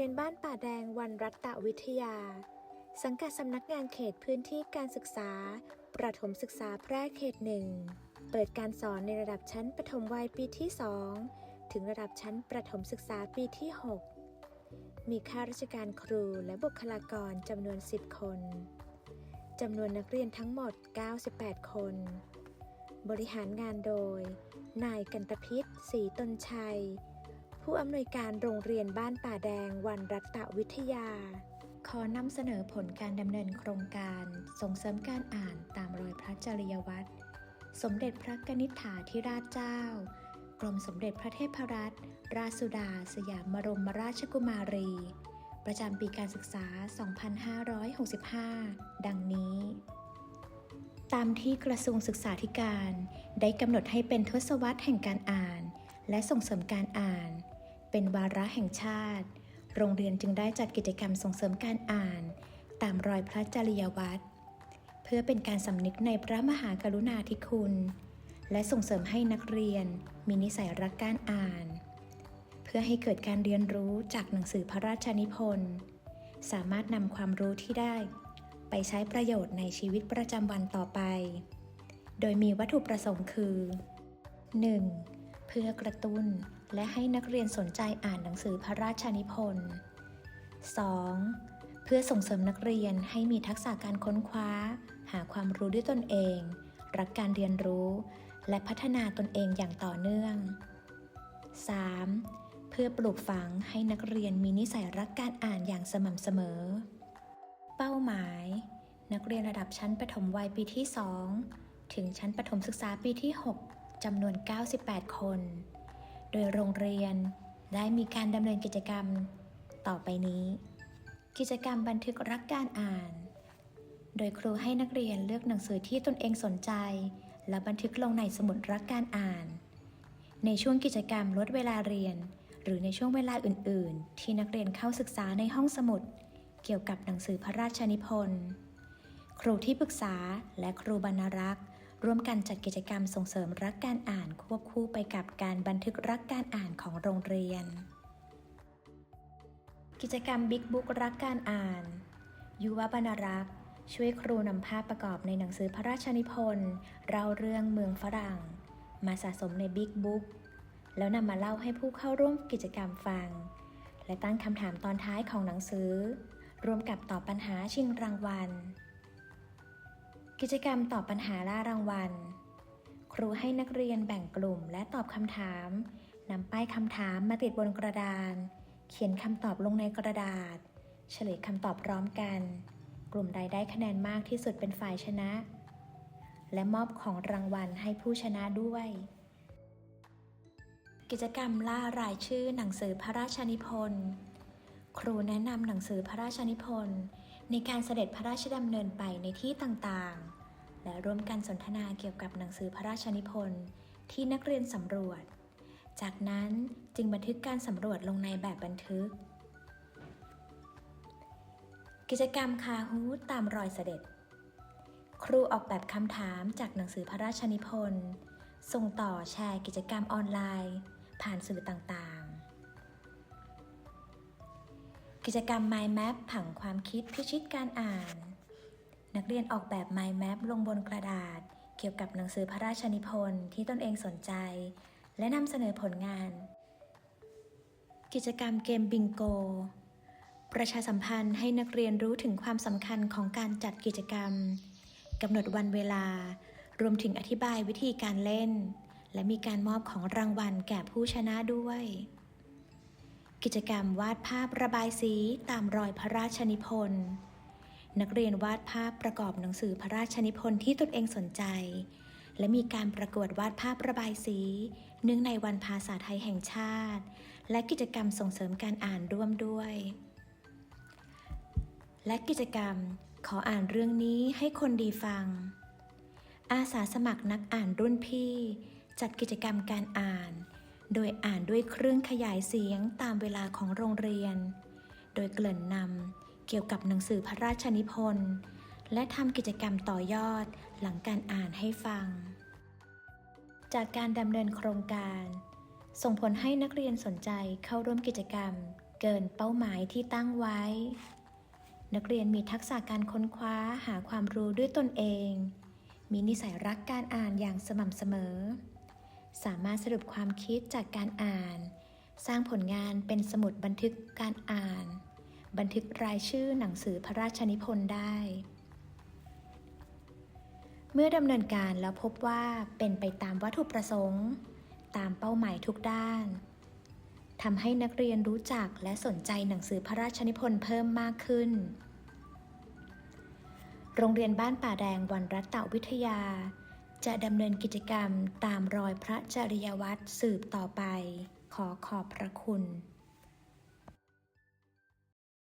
รงเรียนบ้านป่าแดงวันรัตตวิทยา สังกัดสำนักงานเขตพื้นที่การศึกษา ประถมศึกษาแพร่เขตหนึ่ง เปิดการสอนในระดับชั้นประถมวัยปีที่ 2 ถึงระดับชั้นประถมศึกษาปีที่ 6 มีข้าราชการครูและบุคลากรจำนวน 10 คนจำนวนนักเรียนทั้งหมด 98 คน บริหารงานโดย นายกันตพิษศรีตนชัย ผู้อำนวยการโรงเรียนบ้านป่าแดงวันรัตวิทยา ขอนำเสนอผลการดำเนินโครงการส่งเสริมการอ่านตามรอยพระจริยวัตรสมเด็จพระกนิษฐาธิราชเจ้า กรมสมเด็จพระเทพรัตนราชสุดา สยามบรมราชกุมารี ประจำปีการศึกษา 2565 ดังนี้ ตามที่กระทรวงศึกษาธิการ ได้กำหนดให้เป็นทศวรรษแห่งการอ่าน และส่งเสริมการอ่าน เป็นวาระแห่งชาติ โรงเรียนจึงได้จัดกิจกรรมส่งเสริมการอ่าน ตามรอยพระจริยวัตรเพื่อเป็นการสำนึกในพระมหากรุณาธิคุณ และส่งเสริมให้นักเรียน มีนิสัยรักการอ่าน เพื่อให้เกิดการเรียนรู้จากหนังสือพระราชนิพนธ์ สามารถนำความรู้ที่ได้ ไปใช้ประโยชน์ในชีวิตประจำวันต่อไป โดยมีวัตถุประสงค์คือ 1. เพื่อกระตุ้นและให้นักเรียนสนใจอ่านหนังสือพระราชนิพนธ์ 2. เพื่อส่งเสริมนักเรียนให้มีทักษะการค้นคว้า หาความรู้ด้วยตนเอง รักการเรียนรู้ และพัฒนาตนเองอย่างต่อเนื่อง 3. เพื่อปลูกฝังให้นักเรียนมีนิสัยรักการอ่านอย่างสม่ำเสมอ เป้าหมาย นักเรียนระดับชั้นประถมวัยปีที่ 2 ถึงชั้นประถมศึกษาปีที่ 6 จำนวน 98 คน โดยโรงเรียนได้มีการดำเนินกิจกรรมต่อไปนี้ กิจกรรมบันทึกรักการอ่าน โดยครูให้นักเรียนเลือกหนังสือที่ตนเองสนใจ และบันทึกลงในสมุดรักการอ่าน ในช่วงกิจกรรมลดเวลาเรียน หรือในช่วงเวลาอื่น ๆ ที่นักเรียนเข้าศึกษาในห้องสมุด เกี่ยวกับหนังสือพระราชนิพนธ์ ครูที่ปรึกษาและครูบรรณรักษ์ ร่วมกันจัดกิจกรรมส่งเสริมรักการอ่านควบคู่ไปกับการบันทึกรักการอ่านของโรงเรียน กิจกรรมบิ๊กบุ๊กรักการอ่าน ยุวบรรรักษ์ช่วยครูนำภาพประกอบในหนังสือพระราชนิพนธ์เล่าเรื่องเมืองฝรั่ง มาสะสมในบิ๊กบุ๊กแล้วนำมาเล่าให้ผู้เข้าร่วมกิจกรรมฟัง และตั้งคำถามตอนท้ายของหนังสือ รวมกับตอบปัญหาชิงรางวัล กิจกรรมตอบปัญหาล่ารางวัล ครูให้นักเรียนแบ่งกลุ่มและตอบคำถามนำป้ายคำถามมาติดบนกระดาน เขียนคำตอบลงในกระดาษ เฉลยคำตอบพร้อมกัน กลุ่มใดได้คะแนนมากที่สุดเป็นฝ่ายชนะ และมอบของรางวัลให้ผู้ชนะด้วย กิจกรรมล่ารายชื่อหนังสือพระราชนิพนธ์ ครูแนะนำหนังสือพระราชนิพนธ์ ในการเสด็จพระราชดำเนินไปในที่ต่างๆ และร่วมกันสนทนาเกี่ยวกับหนังสือพระราชนิพนธ์ที่นักเรียนสำรวจ จากนั้นจึงบันทึกการสำรวจลงในแบบบันทึก กิจกรรมคาฮูดตามรอยเสด็จ ครูออกแบบคำถามจากหนังสือพระราชนิพนธ์ส่งต่อแชร์กิจกรรมออนไลน์ ผ่านสื่อต่างๆ กิจกรรม Mind Map ผังความคิดพิชิตการอ่าน นักเรียนออกแบบ Mind Map ลงบนกระดาษ เกี่ยวกับหนังสือพระราชนิพนธ์ที่ตนเองสนใจ และนำเสนอผลงาน กิจกรรมเกมบิงโก ประชาสัมพันธ์ให้นักเรียนรู้ถึงความสำคัญของการจัดกิจกรรมกำหนดวันเวลา รวมถึงอธิบายวิธีการเล่น และมีการมอบของรางวัลแก่ผู้ชนะด้วย กิจกรรมวาดภาพระบายสีตามรอยพระราชนิพนธ์นักเรียนวาดภาพประกอบหนังสือพระราชนิพนธ์ที่ตนเองสนใจ และมีการประกวดวาดภาพระบายสี เนื่องในวันภาษาไทยแห่งชาติ และกิจกรรมส่งเสริมการอ่านร่วมด้วย และกิจกรรมขออ่านเรื่องนี้ให้คนดีฟัง อาสาสมัครนักอ่านรุ่นพี่ จัดกิจกรรมการอ่าน โดยอ่านด้วยเครื่องขยายเสียงตามเวลาของโรงเรียน โดยเกริ่นนำเกี่ยวกับหนังสือพระราชนิพนธ์ และทำกิจกรรมต่อยอดหลังการอ่านให้ฟัง จากการดำเนินโครงการ ส่งผลให้นักเรียนสนใจเข้าร่วมกิจกรรม เกินเป้าหมายที่ตั้งไว้ นักเรียนมีทักษะการค้นคว้าหาความรู้ด้วยตนเอง มีนิสัยรักการอ่านอย่างสม่ำเสมอ สามารถสรุปความคิดจากการอ่าน สร้างผลงานเป็นสมุดบันทึกการอ่าน บันทึกรายชื่อหนังสือพระราชนิพนธ์ได้ เมื่อดำเนินการแล้วพบว่าเป็นไปตามวัตถุประสงค์ ตามเป้าหมายทุกด้านทำให้นักเรียนรู้จักและสนใจหนังสือพระราชนิพนธ์เพิ่มมากขึ้น โรงเรียนบ้านป่าแดงวันรัตตวิทยา จะดำเนินกิจกรรมตามรอยพระจริยวัตรสืบต่อไป ขอขอบพระคุณ